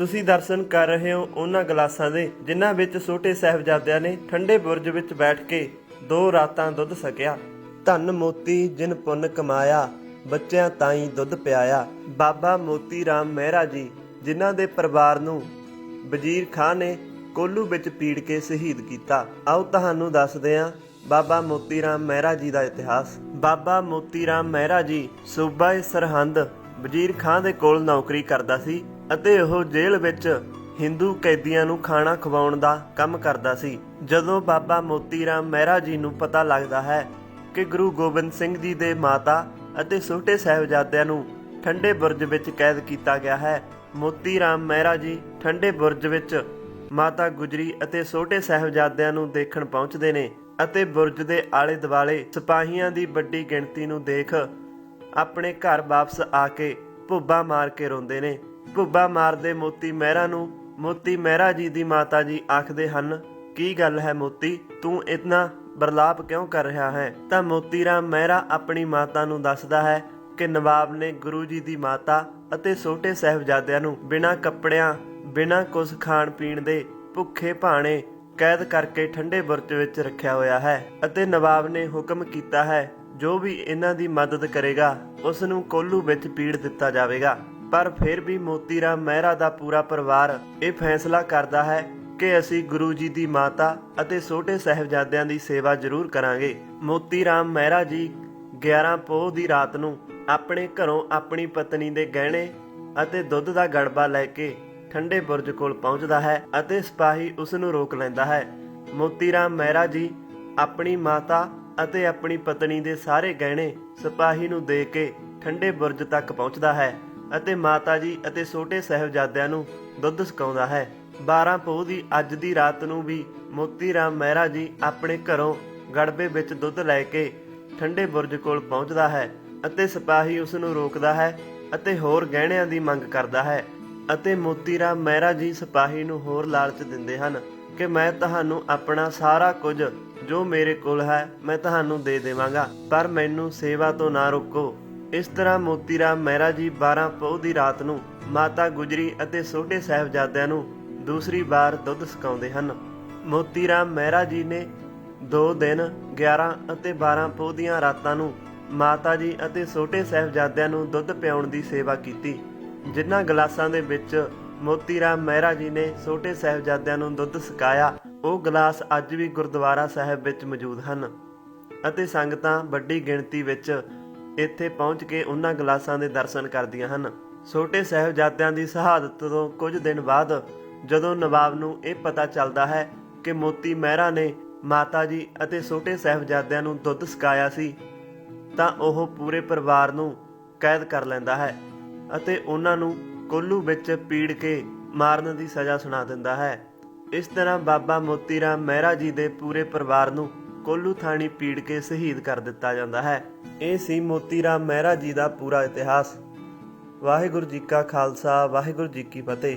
ਤੁਸੀਂ ਦਰਸ਼ਨ ਕਰ ਰਹੇ ਹੋ ਉਹਨਾਂ ਗਲਾਸਾਂ ਦੇ, ਜਿਨ੍ਹਾਂ ਵਿੱਚ ਛੋਟੇ ਸਾਹਿਬਜ਼ਾਦਿਆਂ ਨੇ ਠੰਡੇ ਬੁਰਜ ਵਿੱਚ ਬੈਠ ਕੇ ਦੋ ਰਾਤਾਂ ਦੁੱਧ ਸਕਿਆ। ਧੰਨ ਮੋਤੀ ਜਿਨ ਪੁੰਨ ਕਮਾਇਆ, ਬੱਚਿਆਂ ਤਾਈਂ ਦੁੱਧ ਪਿਆਇਆ। ਬਾਬਾ ਮੋਤੀ ਰਾਮ ਮਹਿਰਾ ਜੀ, ਜਿਨ੍ਹਾਂ ਦੇ ਪਰਿਵਾਰ ਨੂੰ ਵਜ਼ੀਰ ਖਾਨ ਨੇ ਕੋਲੂ ਵਿੱਚ ਪੀੜ ਕੇ ਸ਼ਹੀਦ ਕੀਤਾ। ਆਓ ਤੁਹਾਨੂੰ ਦੱਸਦੇ ਹਾਂ ਬਾਬਾ ਮੋਤੀ ਰਾਮ ਮਹਿਰਾ ਜੀ ਦਾ ਇਤਿਹਾਸ। ਬਾਬਾ ਮੋਤੀ ਰਾਮ ਮਹਿਰਾ ਜੀ ਸੂਬਾ ਸਰਹੰਦ ਵਜ਼ੀਰ ਖਾਨ ਦੇ ਕੋਲ ਨੌਕਰੀ ਕਰਦਾ ਸੀ। ਅਤੇ ਉਹ ਜੇਲ੍ਹ ਵਿੱਚ ਹਿੰਦੂ ਕੈਦੀਆਂ ਨੂੰ ਖਾਣਾ ਖਵਾਉਣ ਦਾ ਕੰਮ ਕਰਦਾ ਸੀ। ਜਦੋਂ ਬਾਬਾ ਮੋਤੀ ਰਾਮ ਮਹਿਰਾ ਜੀ ਨੂੰ ਪਤਾ ਲੱਗਦਾ ਹੈ ਕਿ ਗੁਰੂ ਗੋਬਿੰਦ ਸਿੰਘ ਜੀ ਦੇ ਮਾਤਾ ਅਤੇ ਛੋਟੇ ਸਾਹਿਬਜ਼ਾਦਿਆਂ ਨੂੰ ਠੰਡੇ ਬੁਰਜ ਵਿੱਚ ਕੈਦ ਕੀਤਾ ਗਿਆ ਹੈ ਮੋਤੀ ਰਾਮ ਮਹਿਰਾ ਜੀ ਠੰਡੇ ਬੁਰਜ ਵਿੱਚ ਮਾਤਾ ਗੁਜਰੀ ਅਤੇ ਛੋਟੇ ਸਾਹਿਬਜ਼ਾਦਿਆਂ ਨੂੰ ਦੇਖਣ ਪਹੁੰਚਦੇ ਨੇ ਅਤੇ ਬੁਰਜ ਦੇ ਆਲੇ ਦੁਆਲੇ ਸਿਪਾਹੀਆਂ ਦੀ ਵੱਡੀ ਗਿਣਤੀ ਨੂੰ ਦੇਖ ਆਪਣੇ ਘਰ ਵਾਪਸ ਆ ਕੇ ਭੁੱਬਾ ਮਾਰ ਕੇ ਰੋਂਦੇ ਨੇ। ਭੁੱਬਾ ਮਾਰਦੇ ਮੋਤੀ ਮਹਿਰਾ ਨੂੰ, ਮੋਤੀ ਮਹਿਰਾ ਜੀ ਦੀ ਮਾਤਾ ਜੀ ਆਖਦੇ ਹਨ, ਕੀ ਗੱਲ ਹੈ ਮੋਤੀ? ਤੂੰ ਇਤਨਾ ਬਰਲਾਪ ਕਿਉਂ ਕਰ ਰਿਹਾ ਹੈ? ਤਾਂ ਮੋਤੀ ਰਾਮ ਮਹਿਰਾ ਆਪਣੀ ਮਾਤਾ ਨੂੰ ਦੱਸਦਾ ਹੈ ਕਿ ਨਵਾਬ ਨੇ ਗੁਰੂ ਜੀ ਦੀ ਮਾਤਾ ਅਤੇ ਛੋਟੇ ਸਾਹਿਬਜ਼ਾਦਿਆਂ ਨੂੰ ਬਿਨਾਂ ਕੱਪੜਿਆਂ, ਬਿਨਾਂ ਕੁਝ ਖਾਣ ਪੀਣ ਦੇ ਭੁੱਖੇ ਭਾਣੇ ਕੈਦ ਕਰਕੇ ਠੰਡੇ ਬੁਰਜ ਵਿੱਚ ਰੱਖਿਆ ਹੋਇਆ ਹੈ ਅਤੇ ਨਵਾਬ ਨੇ ਹੁਕਮ ਕੀਤਾ ਹੈ, ਜੋ ਵੀ ਇਹਨਾਂ ਦੀ ਮਦਦ ਕਰੇਗਾ ਉਸ ਨੂੰ ਕੋਲੂ ਵਿੱਚ ਪੀੜ ਦਿੱਤਾ ਜਾਵੇਗਾ। ਪਰ ਫਿਰ ਵੀ ਮੋਤੀ ਰਾਮ ਮਹਿਰਾ ਦਾ ਪੂਰਾ ਪਰਿਵਾਰ ਇਹ ਫੈਸਲਾ ਕਰਦਾ ਹੈ ਕਿ ਅਸੀਂ ਗੁਰੂ ਜੀ ਦੀ ਮਾਤਾ ਅਤੇ ਛੋਟੇ ਸਾਹਿਬਜ਼ਾਦਿਆਂ ਦੀ ਸੇਵਾ ਜ਼ਰੂਰ ਕਰਾਂਗੇ। ਮੋਤੀ ਰਾਮ ਮਹਿਰਾ ਜੀ 11 ਪੋਹ ਦੀ ਰਾਤ ਨੂੰ ਆਪਣੇ ਘਰੋਂ ਆਪਣੀ ਪਤਨੀ ਦੇ ਗਹਿਣੇ ਅਤੇ ਦੁੱਧ ਦਾ ਗੜਬਾ ਲੈ ਕੇ ਠੰਡੇ ਬੁਰਜ ਕੋਲ ਪਹੁੰਚਦਾ ਹੈ ਅਤੇ ਸਿਪਾਹੀ ਉਸ ਨੂੰ ਰੋਕ ਲੈਂਦਾ ਹੈ। ਮੋਤੀ ਰਾਮ ਮਹਿਰਾ ਜੀ ਆਪਣੀ ਮਾਤਾ ਅਤੇ ਆਪਣੀ ਪਤਨੀ ਦੇ ਸਾਰੇ ਗਹਿਣੇ ਸਿਪਾਹੀ ਨੂੰ ਦੇ ਕੇ ਠੰਡੇ ਬੁਰਜ ਤੱਕ ਪਹੁੰਚਦਾ ਹੈ। ਅਤੇ ਮਾਤਾ ਜੀ ਅਤੇ ਛੋਟੇ ਸਾਹਿਬਜ਼ਾਦਿਆਂ ਨੂੰ ਦੁੱਧ ਸਕਾਉਂਦਾ ਹੈ। 12 ਪੋਹ ਦੀ ਅੱਜ ਦੀ ਰਾਤ ਨੂੰ ਵੀ ਮੋਤੀ ਰਾਮ ਮਹਿਰਾ ਜੀ ਆਪਣੇ ਘਰੋਂ ਗੜਬੇ ਵਿੱਚ ਦੁੱਧ ਲੈ ਕੇ ਠੰਡੇ ਬੁਰਜ ਕੋਲ ਪਹੁੰਚਦਾ ਹੈ ਅਤੇ ਸਿਪਾਹੀ ਉਸ ਨੂੰ ਰੋਕਦਾ ਹੈ ਅਤੇ ਹੋਰ ਗਹਿਣਿਆਂ ਦੀ ਮੰਗ ਕਰਦਾ ਹੈ ਅਤੇ ਮੋਤੀ ਰਾਮ ਮਹਿਰਾ ਜੀ ਸਿਪਾਹੀ ਨੂੰ ਹੋਰ ਲਾਲਚ ਦਿੰਦੇ ਹਨ ਕਿ ਮੈਂ ਤੁਹਾਨੂੰ ਆਪਣਾ ਸਾਰਾ ਕੁਝ ਜੋ ਮੇਰੇ ਕੋਲ ਹੈ, ਮੈਂ ਤੁਹਾਨੂੰ ਦੇ ਦੇਵਾਂਗਾ, ਪਰ ਮੈਨੂੰ ਸੇਵਾ ਤੋਂ ਨਾ ਰੋਕੋ। ਇਸ ਤਰ੍ਹਾਂ ਮੋਤੀ ਰਾਮ ਮਹਿਰਾ ਜੀ 12 ਪੋਹ ਦੀ ਰਾਤ ਨੂੰ ਮਾਤਾ ਗੁਜਰੀ ਅਤੇ ਛੋਟੇ ਸਾਹਿਬਜ਼ਾਦਿਆਂ ਨੂੰ ਦੂਸਰੀ ਵਾਰ ਦੁੱਧ ਸਕਾਉਂਦੇ ਹਨ। ਮੋਤੀ ਰਾਮ ਮਹਿਰਾ ਜੀ ਨੇ 2 ਦਿਨ 11 ਅਤੇ 12 ਪੋਹ ਦੀਆਂ ਰਾਤਾਂ ਨੂੰ ਮਾਤਾ ਜੀ ਅਤੇ ਛੋਟੇ ਸਾਹਿਬਜ਼ਾਦਿਆਂ ਨੂੰ ਦੁੱਧ ਪਿਆਉਣ ਦੀ ਸੇਵਾ ਕੀਤੀ, ਜਿਨ੍ਹਾਂ ਗਲਾਸਾਂ ਦੇ ਵਿੱਚ ਮੋਤੀ ਰਾਮ ਮਹਿਰਾ ਜੀ ਨੇ ਛੋਟੇ ਸਾਹਿਬਜ਼ਾਦਿਆਂ ਨੂੰ ਦੁੱਧ ਸਕਾਇਆ। ਉਹ ਗਲਾਸ ਅੱਜ ਵੀ ਗੁਰਦੁਆਰਾ ਸਾਹਿਬ ਵਿੱਚ ਮੌਜੂਦ ਹਨ ਅਤੇ ਸੰਗਤਾਂ ਵੱਡੀ ਗਿਣਤੀ ਵਿੱਚ ਇੱਥੇ ਪਹੁੰਚ ਕੇ ਉਹਨਾਂ ਗਲਾਸਾਂ ਦੇ ਦਰਸ਼ਨ ਕਰਦੀਆਂ ਹਨ। ਛੋਟੇ ਸਾਹਿਬਜ਼ਾਦਿਆਂ ਦੀ ਸ਼ਹਾਦਤ ਤੋਂ ਕੁਝ ਦਿਨ ਬਾਅਦ ਜਦੋਂ ਨਵਾਬ ਨੂੰ ਇਹ ਪਤਾ ਚੱਲਦਾ ਹੈ ਕਿ ਮੋਤੀ ਮਹਿਰਾ ਨੇ ਮਾਤਾ ਜੀ ਅਤੇ ਛੋਟੇ ਸਾਹਿਬਜ਼ਾਦਿਆਂ ਨੂੰ ਦੁੱਧ ਸਕਾਇਆ ਸੀ, ਤਾਂ ਉਹ ਪੂਰੇ ਪਰਿਵਾਰ ਨੂੰ ਕੈਦ ਕਰ ਲੈਂਦਾ ਹੈ ਅਤੇ ਉਹਨਾਂ ਨੂੰ ਕੋਲੂ ਵਿੱਚ ਪੀੜ ਕੇ ਮਾਰਨ ਦੀ ਸਜ਼ਾ ਸੁਣਾ ਦਿੰਦਾ ਹੈ। ਇਸ ਤਰ੍ਹਾਂ ਬਾਬਾ ਮੋਤੀ ਰਾਮ ਮਹਿਰਾ ਜੀ ਦੇ ਪੂਰੇ ਪਰਿਵਾਰ ਨੂੰ ਕੋਲੂ ਥਾਣੀ ਪੀੜ ਕੇ ਸ਼ਹੀਦ ਕਰ ਦਿੱਤਾ ਜਾਂਦਾ ਹੈ। ਇਹ ਸੀ ਮੋਤੀ ਰਾਮ ਮਹਿਰਾ ਜੀ ਦਾ ਪੂਰਾ ਇਤਿਹਾਸ। ਵਾਹਿਗੁਰੂ ਜੀ ਕਾ ਖਾਲਸਾ, ਵਾਹਿਗੁਰੂ ਜੀ ਕੀ ਫਤਿਹ।